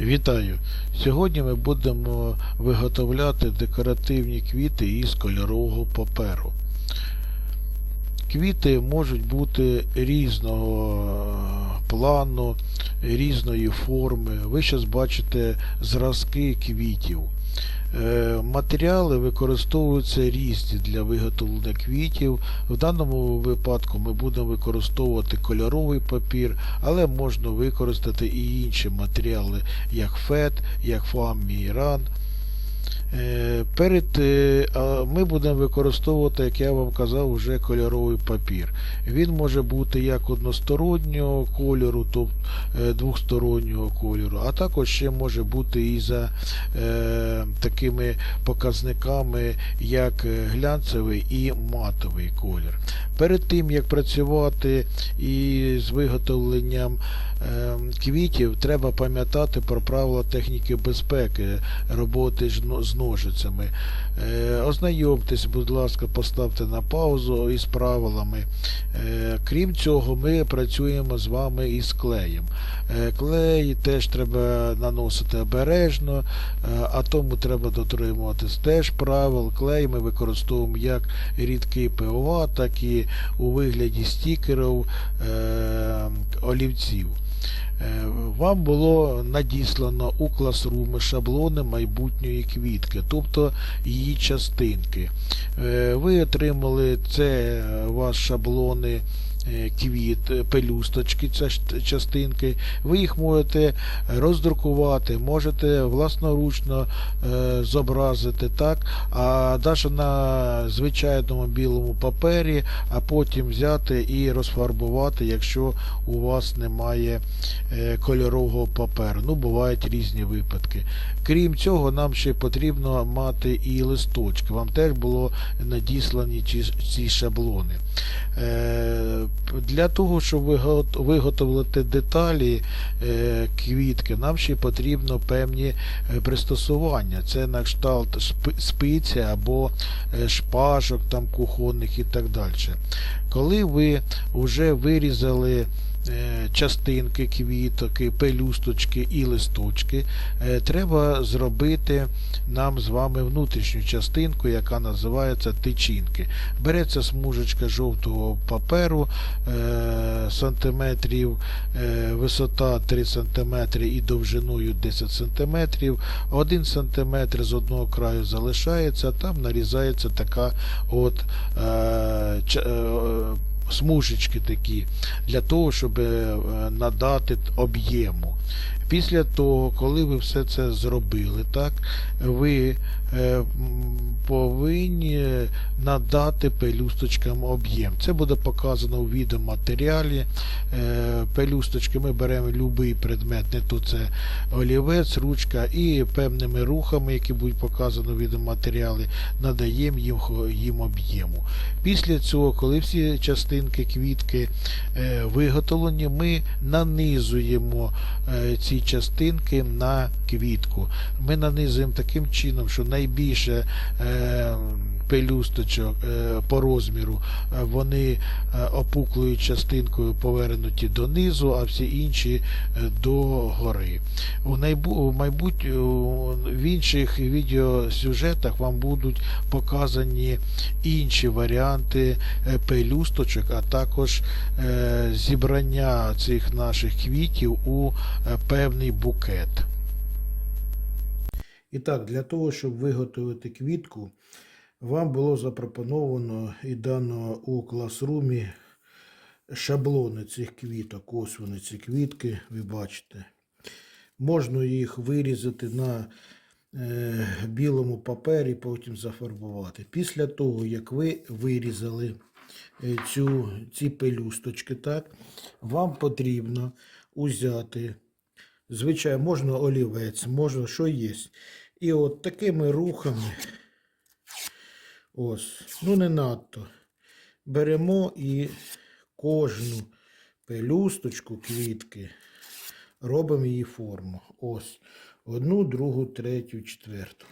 Вітаю! Сьогодні ми будемо виготовляти декоративні квіти із кольорового паперу. Квіти можуть бути різного плану, різної форми. Ви зараз бачите зразки квітів. Е, Матеріали використовуються різні для виготовлення квітів. В даному випадку ми будемо використовувати кольоровий папір, але можна використати і інші матеріали, як фет, як фоаміран. Е, Перед е, ми будемо використовувати, як я вам казав, вже кольоровий папір. Він може бути як одностороннього кольору, тобто е, двохстороннього кольору, а також ще може бути і за такими показниками, як глянцевий і матовий колір. Перед тим як працювати із виготовленням е, квітів, треба пам'ятати про правила техніки безпеки роботи но- з ножицями. Е, Ознайомтесь, будь ласка, поставте на паузу із правилами. Е, Крім цього, ми працюємо з вами із клеєм. Е, Клей теж треба наносити обережно, а тому треба дотримуватись теж правил. Клей ми використовуємо як рідкий ПОА, так і у вигляді стікерів олівців. Е, Вам було надіслано у класруми шаблони майбутньої квітки, тобто її частинки. Е, Ви отримали це е, ваш шаблони квіт, е, пелюсточки, частинки. Ви їх можете роздрукувати, можете власноручно е, зобразити так, а навіть на звичайному білому папері, а потім взяти і розфарбувати, якщо у вас немає е, кольорового паперу. Ну, бувають різні випадки. Крім цього, нам ще потрібно мати і листочки. Вам теж було надіслані ці шаблони. Е, Для того, щоб виготовити деталі е, квітки, нам ще потрібно певні е, пристосування. Це на кшталт спиці або шпажок там кухонних і так далі. Коли ви вже вирізали частинки квіток, пелюсточки і листочки, е, треба зробити нам з вами внутрішню частинку, яка називається тичинки. Береться смужечка жовтого паперу, е, сантиметрів, е, висота 3 см і довжиною 10 см. 1 см з одного краю залишається, там нарізається така от е, е, смужечки такі для того, щоб е, надати об'єму. Після того, коли ви все це зробили, так, ви е, повинні надати пелюсточкам об'єм. Це буде показано у відеоматеріалі. Е, Пелюсточки ми беремо будь-який предмет, не то це олівець, ручка, і певними рухами, які будуть показані у відеоматеріалі, надаємо їм, їм об'єму. Після цього, коли всі частинки квітки е, виготовлені, ми нанизуємо е, ці частинки на квітку. Ми нанизуємо таким чином, що найбільше е, пелюсточок е, по розміру е, вони е, опуклою частинкою повернуті донизу, а всі інші е, до гори. У, найбу, в інших відеосюжетах вам будуть показані інші варіанти пелюсточок, а також зібрання цих наших квітів у певний букет. І так, для того, щоб виготовити квітку, вам було запропоновано і дано у класрумі шаблони цих квіток. Ось вони ці квітки, ви бачите. Можна їх вирізати на е, білому папері, потім зафарбувати. Після того, як ви вирізали е, цю, ці пелюсточки, так, вам потрібно узяти, звичайно, можна олівець, можна що є. І от такими рухами, ось, ну не надто, беремо і кожну пелюсточку квітки робимо її форму. Ось. Одну, другу, третю, четверту.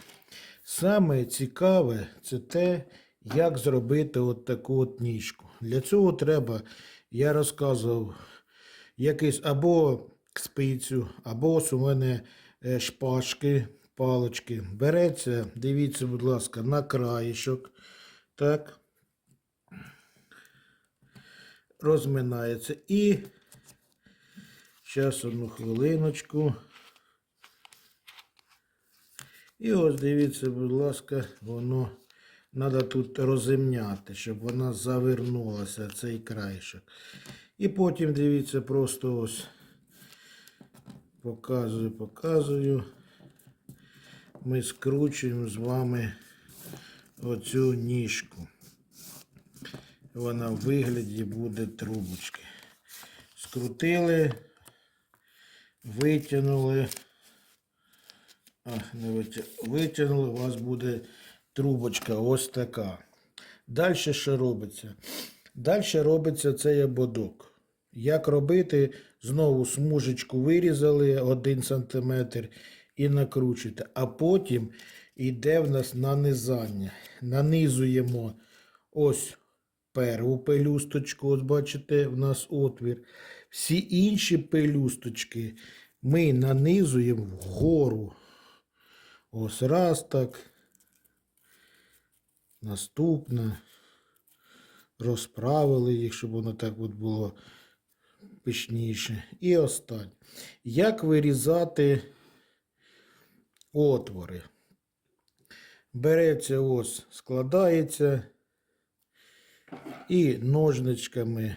Саме цікаве це те, як зробити от таку от ніжку. Для цього треба, я розказував, якийсь або спицю, або ось у мене е, шпажки, палочки. Береться, дивіться, будь ласка, на краєшок. Так. Розминається. І зараз одну хвилиночку. І ось дивіться, будь ласка, воно треба тут розімняти, щоб вона завернулася, цей краєшок. І потім дивіться, просто ось показую, показую. Ми скручуємо з вами оцю ніжку. Вона в вигляді буде трубочки. Скрутили, витягнули. А, не витя... Витягнули, у вас буде трубочка ось така. Далі що робиться? Далі робиться цей ободок. Як робити? Знову смужечку вирізали 1 см і накручуєте. А потім йде в нас нанизання. Нанизуємо ось перву пелюсточку, ось бачите, в нас отвір. Всі інші пелюсточки ми нанизуємо вгору. Ось раз так. Наступна. Розправили їх, щоб воно так от було пишніше. І останнє. Як вирізати отвори? Береться ось, складається і ножничками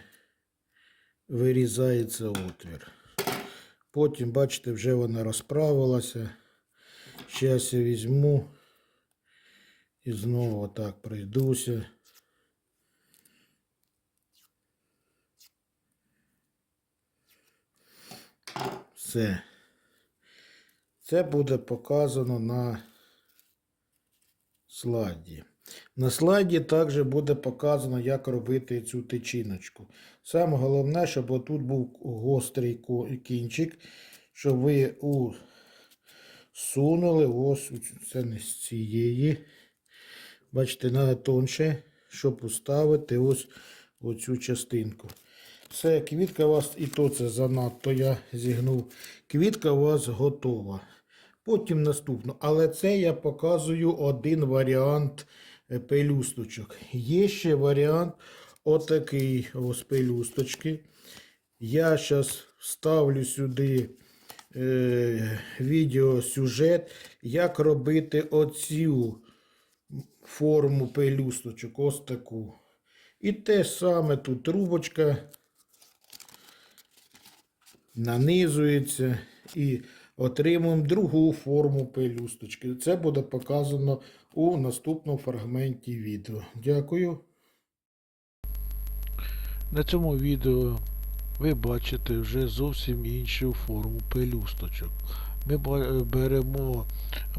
вирізається отвір. Потім, бачите, вже вона розправилася. Зараз я візьму і знову так пройдуся. Все. Це буде показано на слайді. На слайді також буде показано, як робити цю тичиночку. Саме головне, щоб отут був гострий кінчик, щоб ви усунули ось це не з цієї. Бачите, треба тонше, щоб уставити ось оцю частинку. Все, квітка у вас і то це занадто я зігнув. Квітка у вас готова. Потім наступно. Але це я показую один варіант е, пелюсточок. Є ще варіант отакий ось пелюсточки. Я зараз вставлю сюди е, відеосюжет, як робити оцю форму пелюсточок. Ось таку. І те саме тут трубочка нанизується і отримуємо другу форму пелюсточки. Це буде показано у наступному фрагменті відео. Дякую. На цьому відео ви бачите вже зовсім іншу форму пелюсточок. Ми беремо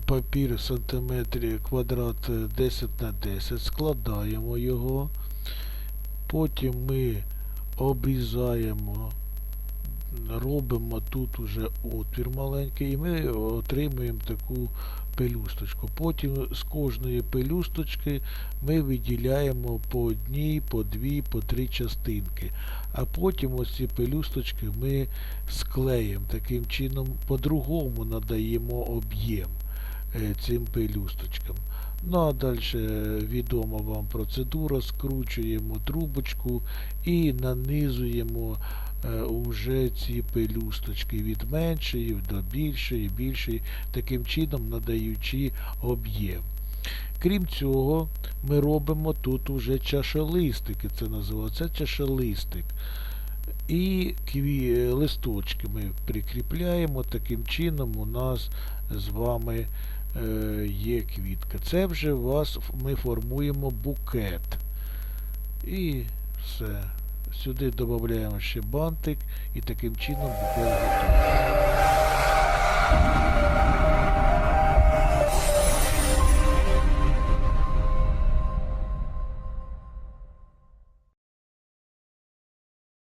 папір сантиметрів квадрат 10 на 10, складаємо його, потім ми обрізаємо, робимо тут уже отвір маленький і ми отримуємо таку пелюсточку. Потім з кожної пелюсточки ми виділяємо по одній, по дві, по три частинки. А потім ось ці пелюсточки ми склеїмо. Таким чином по-другому надаємо об'єм е, цим пелюсточкам. Ну а далі відома вам процедура, скручуємо трубочку і нанизуємо е, уже ці пелюсточки від меншої до більшої, більшої, таким чином надаючи об'єм. Крім цього, ми робимо тут уже чашелистики, це називається чашелистик. І кві... листочки ми прикріпляємо, таким чином у нас з вами е, є квітка. Це вже у вас ми формуємо букет. І все. Сюди додаємо ще бантик і таким чином букет готовий.